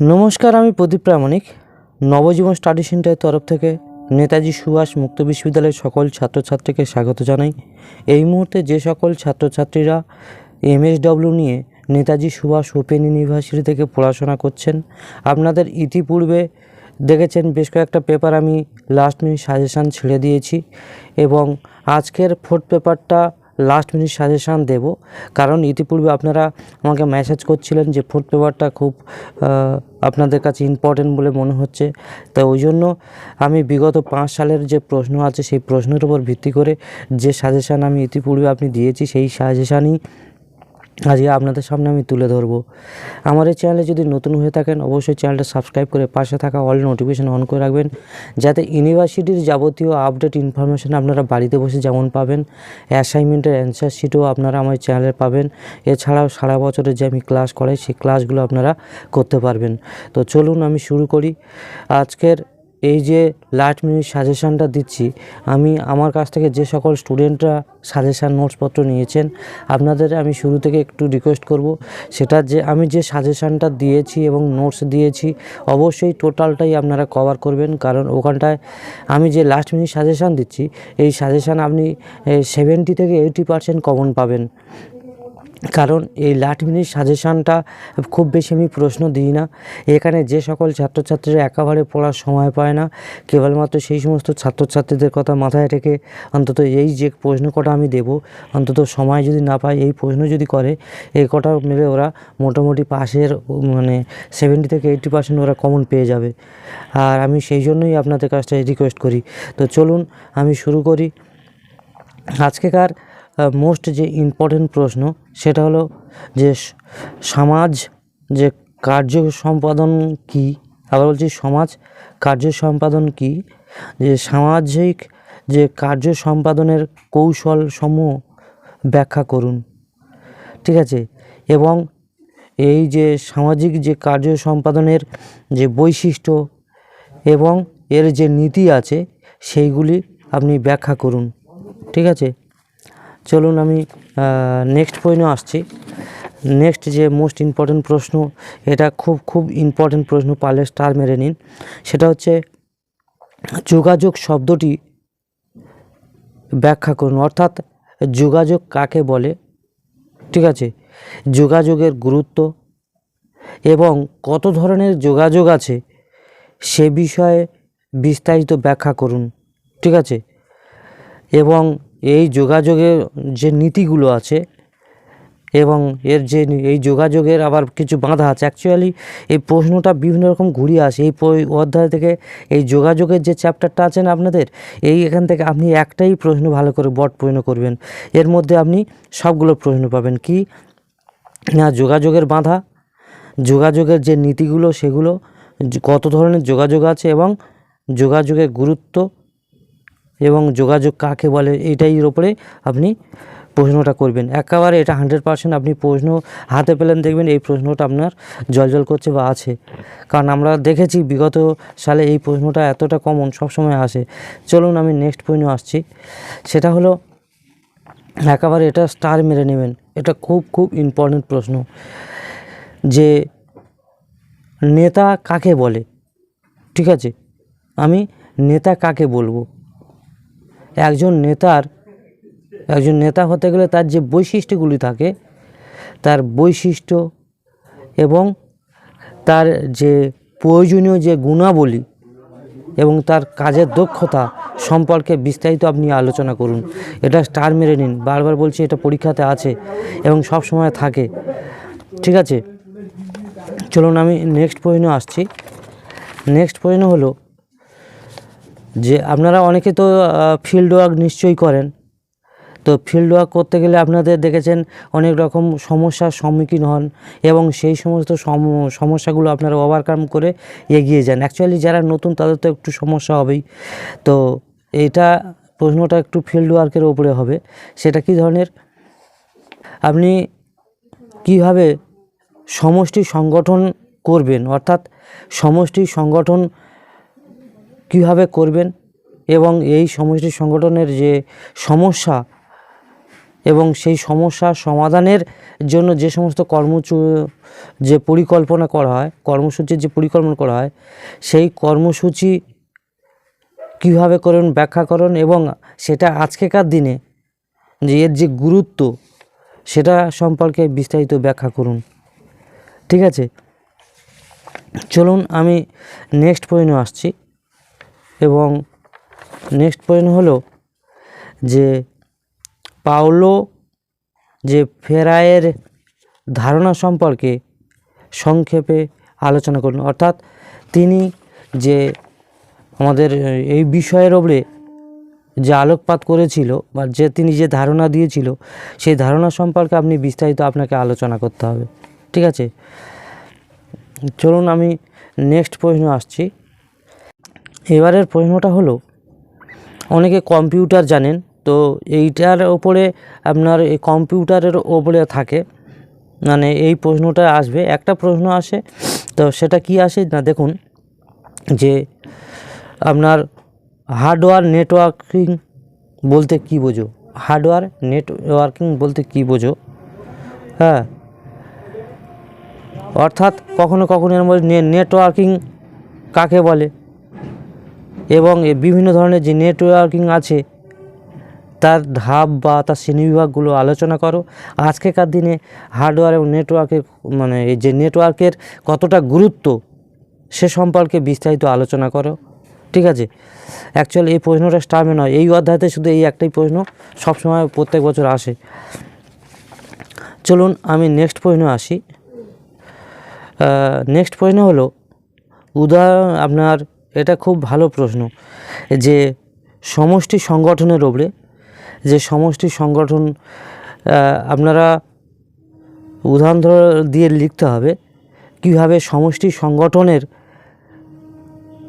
নমস্কার, আমি প্রদীপ প্রামাণিক। নবজীবন স্টাডি সেন্টারের তরফ থেকে নেতাজি সুভাষ মুক্ত বিশ্ববিদ্যালয়ের সকল ছাত্রছাত্রীকে স্বাগত জানাই। এই মুহূর্তে যে সকল ছাত্রছাত্রীরা এমএসডব্লিউ নিয়ে নেতাজি সুভাষ ওপেন ইউনিভার্সিটি থেকে পড়াশোনা করছেন, আপনাদের ইতিপূর্বে দেখেছেন বেশ কয়েকটা পেপার আমি লাস্ট মিনিট সাজেশান ছেড়ে দিয়েছি এবং আজকের ফোর্থ পেপারটা লাস্ট মিনিট সাজেশান দেব। কারণ ইতিপূর্বে আপনারা আমাকে মেসেজ করছিলেন যে ফোর্থ পেপারটা খুব আপনাদের কাছে ইম্পর্টেন্ট বলে মনে হচ্ছে। তো ওই জন্য আমি বিগত পাঁচ সালের যে প্রশ্ন আছে, সেই প্রশ্নের উপর ভিত্তি করে যে সাজেশান আমি ইতিপূর্বে আপনি দিয়েছি, সেই সাজেশানই আজকে আপনাদের সামনে আমি তুলে ধরবো। আমার এই চ্যানেলে যদি নতুন হয়ে থাকেন, অবশ্যই চ্যানেলটা সাবস্ক্রাইব করে পাশে থাকা অল নোটিফিকেশন অন করে রাখবেন, যাতে ইউনিভার্সিটির যাবতীয় আপডেট ইনফরমেশন আপনারা বাড়িতে বসে যেমন পাবেন, অ্যাসাইনমেন্টের অ্যান্সার শিটও আপনারা আমার চ্যানেলে পাবেন। এছাড়াও সারা বছরের যে আমি ক্লাস করাই, সেই ক্লাসগুলো আপনারা করতে পারবেন। তো চলুন আমি শুরু করি। আজকের এই যে লাস্ট মিনিট সাজেশানটা দিচ্ছি, আমি আমার কাছ থেকে যে সকল স্টুডেন্টরা সাজেশান নোটসপত্র নিয়েছেন, আপনাদের আমি শুরু থেকে একটু রিকোয়েস্ট করব। সেটা যে আমি যে সাজেশানটা দিয়েছি এবং নোটস দিয়েছি, অবশ্যই টোটালটাই আপনারা কভার করবেন। কারণ ওখানটায় আমি যে লাস্ট মিনিট সাজেশান দিচ্ছি, এই সাজেশান আপনি সেভেন্টি থেকে এইটি পার্সেন্ট কমন পাবেন। কারণ এই লাস্ট মিনিট সাজেশানটা খুব বেশি আমি প্রশ্ন দিই না। এখানে যে সকল ছাত্রছাত্রীরা একেবারে পড়ার সময় পায় না, কেবলমাত্র সেই সমস্ত ছাত্রছাত্রীদের কথা মাথায় রেখে অন্তত এই যে প্রশ্ন কটা আমি দেব, অন্তত সময় যদি না পায়, এই প্রশ্ন যদি করে এই কটা মেরে ওরা মোটামুটি পাশের মানে সেভেন্টি থেকে এইট্টি পার্সেন্ট ওরা কমন পেয়ে যাবে। আর আমি সেই জন্যই আপনাদের কাছটা রিকোয়েস্ট করি। তো চলুন আমি শুরু করি। আজকেকার মোস্ট যে ইম্পর্টেন্ট প্রশ্ন, সেটা হলো যে সমাজ যে কার্য সম্পাদন কি? আবার বলছি সমাজ কার্য সম্পাদন কি? যে সামাজিক যে কার্য সম্পাদনের কৌশল সমূহ ব্যাখ্যা করুন। ঠিক আছে? এবং এই যে সামাজিক যে কার্য সম্পাদনের যে বৈশিষ্ট্য এবং এর যে নীতি আছে, সেইগুলি আপনি ব্যাখ্যা করুন। ঠিক আছে? চলুন আমি নেক্সট পয়েন্টে আসছি। নেক্সট যে মোস্ট ইম্পর্টেন্ট প্রশ্ন, এটা খুব খুব ইম্পর্টেন্ট প্রশ্ন, পারলে স্টার মেরে নিন। সেটা হচ্ছে, যোগাযোগ শব্দটি ব্যাখ্যা করুন। অর্থাৎ, যোগাযোগ কাকে বলে? ঠিক আছে? যোগাযোগের গুরুত্ব এবং কত ধরনের যোগাযোগ আছে, সে বিষয়ে বিস্তারিত ব্যাখ্যা করুন। ঠিক আছে? এবং এই যোগাযোগের যে নীতিগুলো আছে এবং এর যে এই যোগাযোগের আবার কিছু বাঁধা আছে অ্যাকচুয়ালি এই প্রশ্নটা বিভিন্ন রকম ঘুরিয়ে আসে। এই অধ্যায় থেকে এই যোগাযোগের যে চ্যাপ্টারটা আছে না আপনাদের, এই এখান থেকে আপনি একটাই প্রশ্ন ভালো করে বট পূর্ণ করবেন। এর মধ্যে আপনি সবগুলো প্রশ্ন পাবেন। কি? না, যোগাযোগের বাঁধা, যোগাযোগের যে নীতিগুলো সেগুলো কত ধরনের যোগাযোগ আছে এবং যোগাযোগের গুরুত্ব এবং যোগাযোগ কাকে বলে এইটাই ওপরে আপনি প্রশ্নটা করবেন। একেবারে এটা হান্ড্রেড পার্সেন্ট আপনি প্রশ্ন হাতে পেলেন, দেখবেন এই প্রশ্নটা আপনার জলজল করছে বা আছে। কারণ আমরা দেখেছি বিগত সালে এই প্রশ্নটা এতটা কমন সবসময় আসে। চলুন আমি নেক্সট পয়েন্টে আসছি। সেটা হলো, একেবারে এটা স্টার মেরে নেবেন। এটা খুব খুব ইম্পর্টেন্ট প্রশ্ন। যে নেতা কাকে বলে? ঠিক আছে? আমি নেতা কাকে বলব? একজন নেতার, একজন নেতা হতে গেলে তার যে বৈশিষ্ট্যগুলি থাকে, তার বৈশিষ্ট্য এবং তার যে প্রয়োজনীয় যে গুণাবলী এবং তার কাজের দক্ষতা সম্পর্কে বিস্তারিত আপনি আলোচনা করুন। এটা স্টার মেরে নিন, বারবার বলছি এটা পরীক্ষাতে আছে এবং সব সময় থাকে। ঠিক আছে? চলুন আমি নেক্সট পয়েন্টে আসছি। নেক্সট পয়েন্ট হলো যে আপনারা অনেকে তো ফিল্ড ওয়ার্ক নিশ্চয়ই করেন। তো ফিল্ড ওয়ার্ক করতে গেলে আপনাদের দেখেছেন অনেক রকম সমস্যার সম্মুখীন হন এবং সেই সমস্ত সম- সমস্যাগুলো আপনারা ওভারকাম করে এগিয়ে যান। অ্যাকচুয়ালি যারা নতুন তাদের তো একটু সমস্যা হবেই। তো এটা প্রশ্নটা একটু ফিল্ড ওয়ার্কের ওপরে হবে। সেটা কী ধরনের? আপনি কীভাবে সমষ্টি সংগঠন করবেন? অর্থাৎ সমষ্টি সংগঠন কীভাবে করবেন এবং এই সমষ্টি সংগঠনের যে সমস্যা এবং সেই সমস্যার সমাধানের জন্য যে সমস্ত কর্মচু, যে পরিকল্পনা করা হয়, কর্মসূচির যে পরিকল্পনা করা হয়, সেই কর্মসূচি কীভাবে করুন, ব্যাখ্যা করুন এবং সেটা আজকেকার দিনে যে এর যে গুরুত্ব সেটা সম্পর্কে বিস্তারিত ব্যাখ্যা করুন। ঠিক আছে? চলুন আমি নেক্সট পয়েন্টে আসছি। এবং নেক্সট পয়েন্ট হলো যে পাওলো যে ফেরায়ের ধারণা সম্পর্কে সংক্ষেপে আলোচনা করুন অর্থাৎ তিনি যে আমাদের এই বিষয়ের ওপরে যে আলোকপাত করেছিল বা যে তিনি যে ধারণা দিয়েছিল, সেই ধারণা সম্পর্কে আপনি বিস্তারিত আপনাকে আলোচনা করতে হবে। ঠিক আছে? চলুন আমি নেক্সট প্রশ্ন আসছি। এবারের প্রশ্নটা হলো, অনেকে কম্পিউটার জানেন, তো এইটার ওপরে আপনার এই কম্পিউটারের ওপরে থাকে। মানে এই প্রশ্নটা আসবে, একটা প্রশ্ন আসে, তো সেটা কি আসে? না, দেখুন, যে আপনার হার্ডওয়্যার নেটওয়ার্কিং বলতে কি বোঝো? হার্ডওয়্যার নেটওয়ার্কিং বলতে কি বোঝো? হ্যাঁ। অর্থাৎ কখনো কখনো নেটওয়ার্কিং কাকে বলে? এবং বিভিন্ন ধরনের যে নেটওয়ার্কিং আছে, তার ধাপ বা তার শ্রেণীবিভাগগুলো আলোচনা করো। আজকেকার দিনে হার্ডওয়্যার এবং নেটওয়ার্কের মানে এই যে নেটওয়ার্কের কতটা গুরুত্ব, সে সম্পর্কে বিস্তারিত আলোচনা করো। ঠিক আছে? অ্যাকচুয়ালি এই প্রশ্নটা স্টার্মে নয়, এই অধ্যায়তে শুধু এই একটাই প্রশ্ন, সবসময় প্রত্যেক বছর আসে। চলুন আমি নেক্সট প্রশ্ন আসি। নেক্সট প্রশ্ন হলো উদাহরণ আপনার এটা খুব ভালো প্রশ্ন যে সমষ্টি সংগঠনের ওপরে যে সমষ্টি সংগঠন আপনারা উদাহরণ দিয়ে লিখতে হবে কীভাবে সমষ্টি সংগঠনের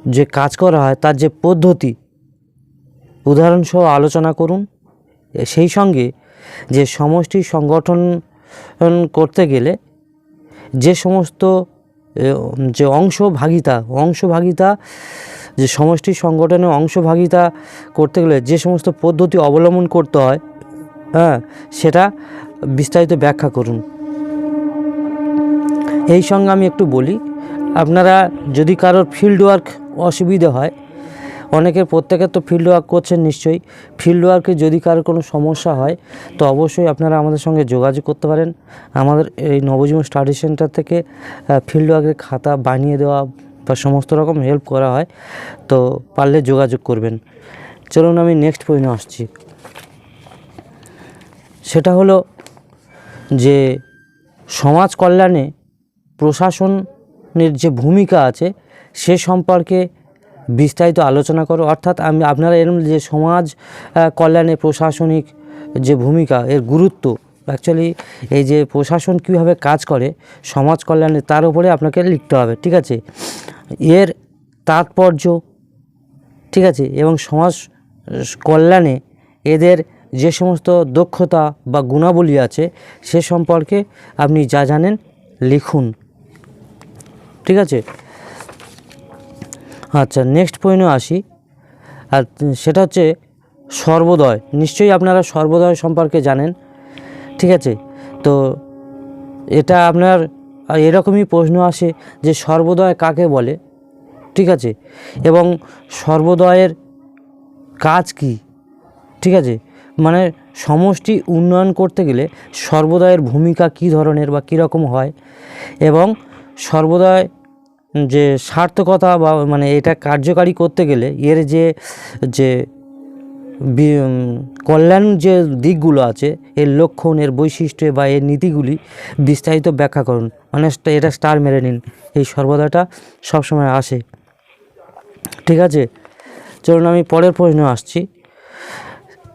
যে কাজ করা হয়, তার যে পদ্ধতি, উদাহরণসহ আলোচনা করুন। সেই সঙ্গে যে সমষ্টি সংগঠন করতে গেলে যে সমস্ত যে অংশভাগিতা অংশভাগিতা, যে সমষ্টি সংগঠনে অংশভাগিতা করতে গেলে যে সমস্ত পদ্ধতি অবলম্বন করতে হয় হ্যাঁ সেটা বিস্তারিত ব্যাখ্যা করুন। এই সঙ্গে আমি একটু বলি, আপনারা যদি কারোর ফিল্ড ওয়ার্ক অসুবিধে হয় অনেকের প্রত্যেকের তো ফিল্ড ওয়ার্ক করছেন নিশ্চয়ই। ফিল্ড ওয়ার্কে যদি কারোর কোনো সমস্যা হয়, তো অবশ্যই আপনারা আমাদের সঙ্গে যোগাযোগ করতে পারেন। আমাদের এই নবজীবন স্টাডি সেন্টার থেকে ফিল্ড ওয়ার্কের খাতা বানিয়ে দেওয়া বা সমস্ত রকম হেল্প করা হয়, তো পারলে যোগাযোগ করবেন। চলুন আমি নেক্সট পয়েন্টে আসছি। সেটা হলো যে সমাজ কল্যাণে প্রশাসনের যে ভূমিকা আছে, সে সম্পর্কে বিস্তারিত আলোচনা করো। অর্থাৎ আমি আপনারা এরম যে সমাজ কল্যাণে প্রশাসনিক যে ভূমিকা, এর গুরুত্ব অ্যাকচুয়ালি এই যে প্রশাসন কীভাবে কাজ করে, সমাজ কল্যাণে তার উপরে আপনাকে লিখতে হবে, ঠিক আছে? এর তাৎপর্য, ঠিক আছে? এবং সমাজ কল্যাণে এদের যে সমস্ত দক্ষতা বা গুণাবলী আছে, সে সম্পর্কে আপনি যা জানেন লিখুন, ঠিক আছে? আচ্ছা নেক্সট পয়েন্টে আসি। আর সেটা হচ্ছে সর্বোদয়। নিশ্চয়ই আপনারা সর্বোদয় সম্পর্কে জানেন। ঠিক আছে? তো এটা আপনার এরকমই প্রশ্ন আসে যে সর্বোদয় কাকে বলে? ঠিক আছে? এবং সর্বোদয়ের কাজ কি? ঠিক আছে? মানে সমষ্টি উন্নয়ন করতে গেলে সর্বোদয়ের ভূমিকা কী ধরনের বা কীরকম হয়? এবং সর্বোদয় যে সার্থকতা বা মানে এটা কার্যকারী করতে গেলে এর যে যে কল্যাণ যে দিকগুলো আছে, এর লক্ষণ, এর বৈশিষ্ট্য বা এর নীতিগুলি বিস্তারিত ব্যাখ্যা করুন। মানে এটা স্টার মেরে নিন। এই সর্বদাটা সবসময় আসে। ঠিক আছে? চলুন আমি পরের প্রশ্ন আসছি।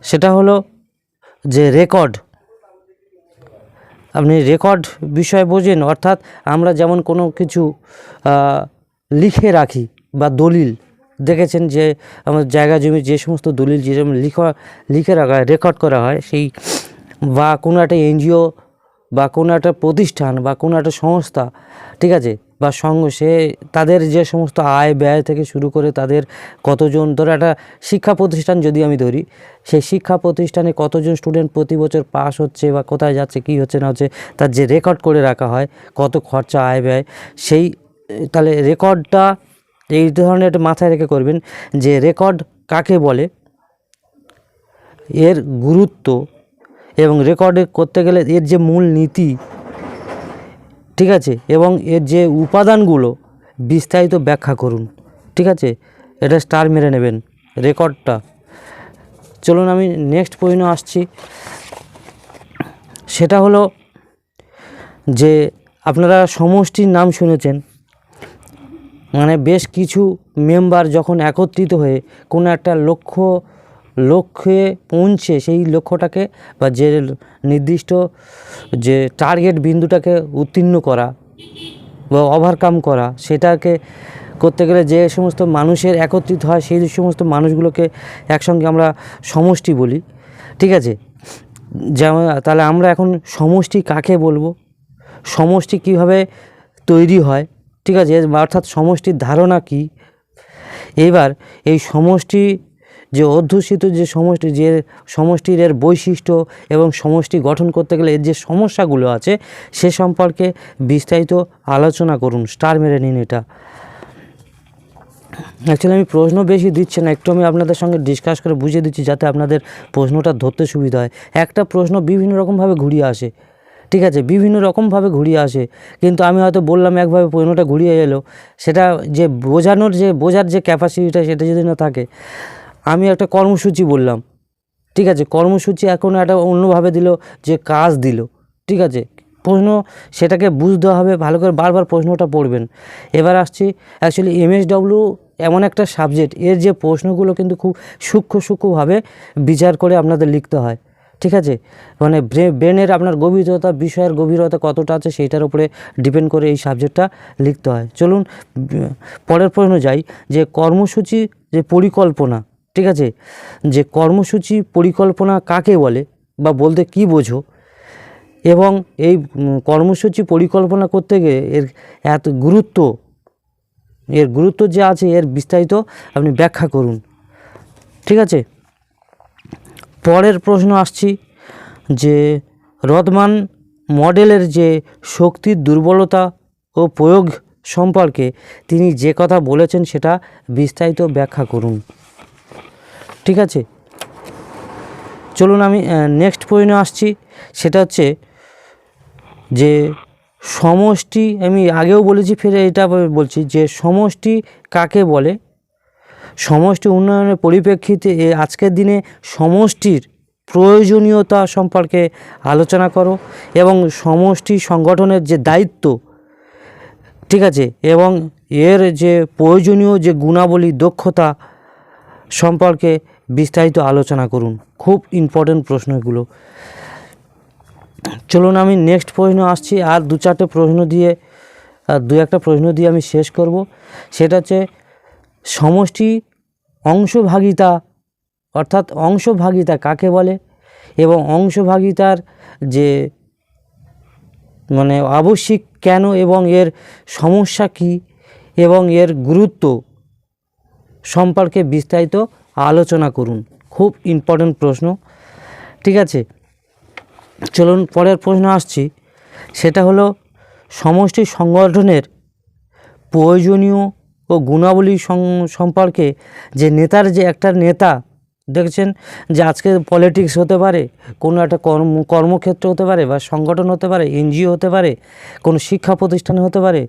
সেটা হলো যে রেকর্ড আপনি রেকর্ড বিষয় বোঝেন, অর্থাৎ আমরা যেমন কোনো কিছু লিখে রাখি বা দলিল, দেখেছেন যে আমাদের জায়গা জমি যে সমস্ত দলিল যেরকম লিখা, লিখে রাখা রেকর্ড করা হয়, সেই বা কোনো একটা এনজিও বা কোনো একটা প্রতিষ্ঠান বা কোনো একটা সংস্থা, ঠিক আছে? বা সঙ্গ সে তাদের যে সমস্ত আয় ব্যয় থেকে শুরু করে তাদের কতজন, ধরো একটা শিক্ষা প্রতিষ্ঠান যদি আমি ধরি, সেই শিক্ষা প্রতিষ্ঠানে কতজন স্টুডেন্ট প্রতি বছর পাস হচ্ছে বা কোথায় যাচ্ছে, কী হচ্ছে, না হচ্ছে, তার যে রেকর্ড করে রাখা হয়, কত খরচা, আয় ব্যয়, সেই, তাহলে রেকর্ডটা এই ধরনের একটা মাথায় রেখে করবেন যে রেকর্ড কাকে বলে? এর গুরুত্ব এবং রেকর্ডে করতে গেলে এর যে মূল নীতি, ঠিক আছে? এবং এর যে উপাদানগুলো, বিস্তারিত ব্যাখ্যা করুন, ঠিক আছে? এটা স্টার মেরে নেবেন রেকর্ডটা। চলুন আমি নেক্সট প্রশ্ন আসছি। সেটা হলো যে, আপনারা সমষ্টির নাম শুনেছেন মানে বেশ কিছু মেম্বার যখন একত্রিত হয়ে কোনো একটা লক্ষ্য লক্ষ্যে পৌঁছে সেই লক্ষ্যটাকে বা যে নির্দিষ্ট যে টার্গেট বিন্দুটাকে উত্তীর্ণ করা বা ওভারকাম করা, সেটাকে করতে গেলে যে সমস্ত মানুষের একত্রিত হয়, সেই সমস্ত মানুষগুলোকে একসঙ্গে আমরা সমষ্টি বলি। ঠিক আছে? যেমন, তাহলে আমরা এখন সমষ্টি কাকে বলব? সমষ্টি কীভাবে তৈরি হয়? ঠিক আছে? অর্থাৎ সমষ্টির ধারণা কি? এবার এই সমষ্টি যে অধ্যুষিত যে সমষ্টি, যে সমষ্টির এর বৈশিষ্ট্য এবং সমষ্টি গঠন করতে গেলে এর যে সমস্যাগুলো আছে, সে সম্পর্কে বিস্তারিত আলোচনা করুন। স্টার মেরে নিন এটা। অ্যাকচুয়ালি আমি প্রশ্ন বেশি দিচ্ছি না, একটু আমি আপনাদের সঙ্গে ডিসকাস করে বুঝিয়ে দিচ্ছি যাতে আপনাদের প্রশ্নটা ধরতে সুবিধা হয়। একটা প্রশ্ন বিভিন্ন রকমভাবে ঘুরিয়ে আসে, ঠিক আছে? বিভিন্ন রকমভাবে ঘুরিয়ে আসে, কিন্তু আমি হয়তো বললাম একভাবে প্রশ্নটা ঘুরিয়ে এলো। সেটা যে বোঝানোর যে, বোঝার যে ক্যাপাসিটিটা সেটা যদি না থাকে আমি একটা কর্মসূচি বললাম। ঠিক আছে, কর্মসূচি এখন একটা অন্যভাবে দিল যে কাজ দিল। ঠিক আছে, প্রশ্ন সেটাকে বুঝতে হবে, ভালো করে বারবার প্রশ্নটা পড়বেন। এবার আসছি অ্যাকচুয়ালি এমএসডব্লিউ এমন একটা সাবজেক্ট এর যে প্রশ্নগুলো কিন্তু খুব সূক্ষ্ম সূক্ষ্মভাবে বিচার করে আপনাদের লিখতে হয়। ঠিক আছে মানে ব্রেনের আপনার গভীরতা, বিষয়ের গভীরতা কতটা আছে সেইটার উপরে ডিপেন্ড করে এই সাবজেক্টটা লিখতে হয়। চলুন পরের প্রশ্ন যাই, যে কর্মসূচি যে পরিকল্পনা ঠিক আছে? যে কর্মসূচি পরিকল্পনা কাকে বলে বা বলতে কি বোঝো? এবং এই কর্মসূচি পরিকল্পনা করতে গিয়ে এর এত গুরুত্ব, এর গুরুত্ব যে আছে এর বিস্তারিত আপনি ব্যাখ্যা করুন। ঠিক আছে? পরের প্রশ্ন আসছি যে রদমান মডেলের যে শক্তির দুর্বলতা ও প্রয়োগ সম্পর্কে তিনি যে কথা বলেছেন সেটা বিস্তারিত ব্যাখ্যা করুন। ঠিক আছে? চলুন আমি নেক্সট প্রশ্ন আসছি। সেটা হচ্ছে যে সমষ্টি, আমি আগেও বলেছি, ফের এটা বলছি যে সমষ্টি কাকে বলে? সমষ্টি উন্নয়নের পরিপ্রেক্ষিতে আজকের দিনে সমষ্টির প্রয়োজনীয়তা সম্পর্কে আলোচনা করো এবং সমষ্টি সংগঠনের যে দায়িত্ব, ঠিক আছে? এবং এর যে প্রয়োজনীয় যে গুণাবলী দক্ষতা সম্পর্কে বিস্তারিত আলোচনা করুন। খুব ইম্পর্টেন্ট প্রশ্ন এগুলো। চলুন আমি নেক্সট প্রশ্ন আসছি, আর দু চারটে প্রশ্ন দিয়ে দু একটা প্রশ্ন দিয়ে আমি শেষ করব। সেটা হচ্ছে, সমষ্টি অংশভাগিতা, অর্থাৎ অংশভাগিতা কাকে বলে? এবং অংশভাগিতার যে মানে আবশ্যিক কেন এবং এর সমস্যা কি? এবং এর গুরুত্ব সম্পর্কে বিস্তারিত আলোচনা করুন। খুব ইম্পর্টেন্ট প্রশ্ন। ঠিক আছে? চলুন, পরের প্রশ্ন আসছি। সেটা হলো, সমষ্টি সংগঠনের প্রয়োজনীয় ও গুণাবলী সম্পর্কে যে নেতার যে একটা নেতা, দেখছেন? যে আজকে পলিটিক্স হতে পারে, কোনো একটা কর্ম, কর্মক্ষেত্র হতে পারে বা সংগঠন হতে পারে, এনজিও হতে পারে, কোনো শিক্ষা প্রতিষ্ঠানে হতে পারে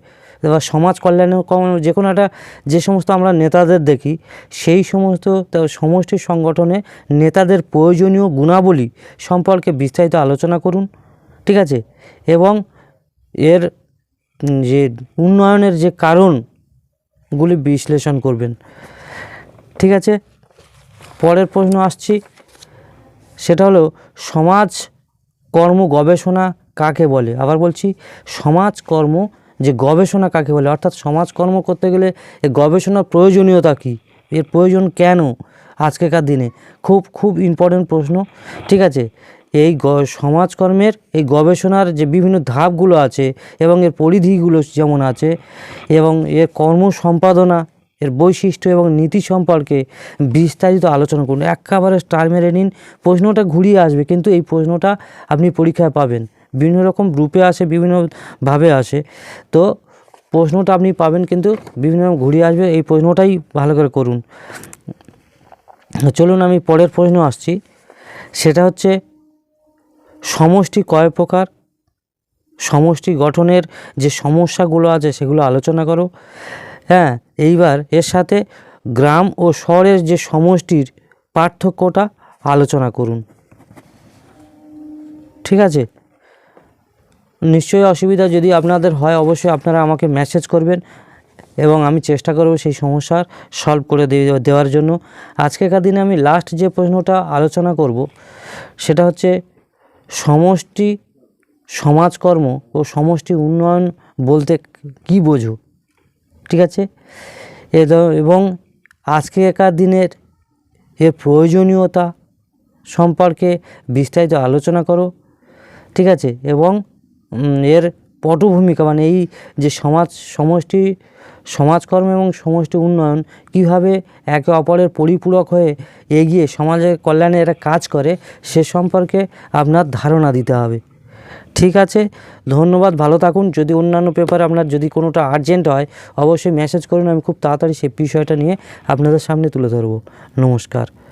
বা সমাজ কল্যাণের যে কোনো একটা যে সমস্ত আমরা নেতাদের দেখি, সেই সমস্ত সমষ্টি সংগঠনে নেতাদের প্রয়োজনীয় গুণাবলী সম্পর্কে বিস্তারিত আলোচনা করুন, ঠিক আছে? এবং এর যে উন্নয়নের যে কারণগুলি বিশ্লেষণ করবেন, ঠিক আছে? পরের প্রশ্ন আসছি, সেটা হলো, সমাজ কর্ম গবেষণা কাকে বলে? আবার বলছি, সমাজ কর্ম যে গবেষণা কাকে বলে? অর্থাৎ সমাজকর্ম করতে গেলে এই গবেষণার প্রয়োজনীয়তা কী? এর প্রয়োজন কেন আজকেকার দিনে? খুব খুব ইম্পর্টেন্ট প্রশ্ন। ঠিক আছে? এই সমাজকর্মের এই গবেষণার যে বিভিন্ন ধাপগুলো আছে এবং এর পরিধিগুলো যেমন আছে এবং এর কর্ম সম্পাদনা এর বৈশিষ্ট্য এবং নীতি সম্পর্কে বিস্তারিত আলোচনা করুন। একেবারে স্টার মেরে নিন। প্রশ্নটা ঘুরিয়ে আসবে, কিন্তু এই প্রশ্নটা আপনি পরীক্ষায় পাবেন। বিভিন্ন রকম রূপে আসে বিভিন্নভাবে আসে। তো প্রশ্নটা আপনি পাবেন কিন্তু বিভিন্ন রকম ঘুরিয়ে আসবে, এই প্রশ্নটাই ভালো করে করুন। চলুন আমি পরের প্রশ্ন আসছি। সেটা হচ্ছে, সমষ্টি কয় প্রকার? সমষ্টি গঠনের যে সমস্যাগুলো আছে সেগুলো আলোচনা করো। হ্যাঁ এইবার এর সাথে গ্রাম ও শহরের যে সমষ্টির পার্থক্যটা আলোচনা করুন। ঠিক আছে? নিশ্চয়ই অসুবিধা যদি আপনাদের হয়, অবশ্যই আপনারা আমাকে মেসেজ করবেন এবং আমি চেষ্টা করব সেই সমস্যার সলভ করে দেওয়ার জন্য। আজকেকার দিনে আমি লাস্ট যে প্রশ্নটা আলোচনা করব, সেটা হচ্ছে সমষ্টি সমাজকর্ম ও সমষ্টি উন্নয়ন বলতে কি বোঝো? ঠিক আছে? এবং আজকেকার দিনের এর প্রয়োজনীয়তা সম্পর্কে বিস্তারিত আলোচনা করো। ঠিক আছে? এবং এর পটভূমিকা মানে এই যে সমাজ, সমষ্টি, সমাজকর্ম এবং সমষ্টি উন্নয়ন কীভাবে একে অপরের পরিপূরক হয়ে এগিয়ে সমাজের কল্যাণে এরা কাজ করে, সে সম্পর্কে আপনার ধারণা দিতে হবে। ঠিক আছে, ধন্যবাদ, ভালো থাকুন। যদি অন্যান্য পেপারে আপনার যদি কোনোটা আর্জেন্ট হয়, অবশ্যই মেসেজ করুন, আমি খুব তাড়াতাড়ি সেই বিষয়টা নিয়ে আপনাদের সামনে তুলে ধরবো। নমস্কার।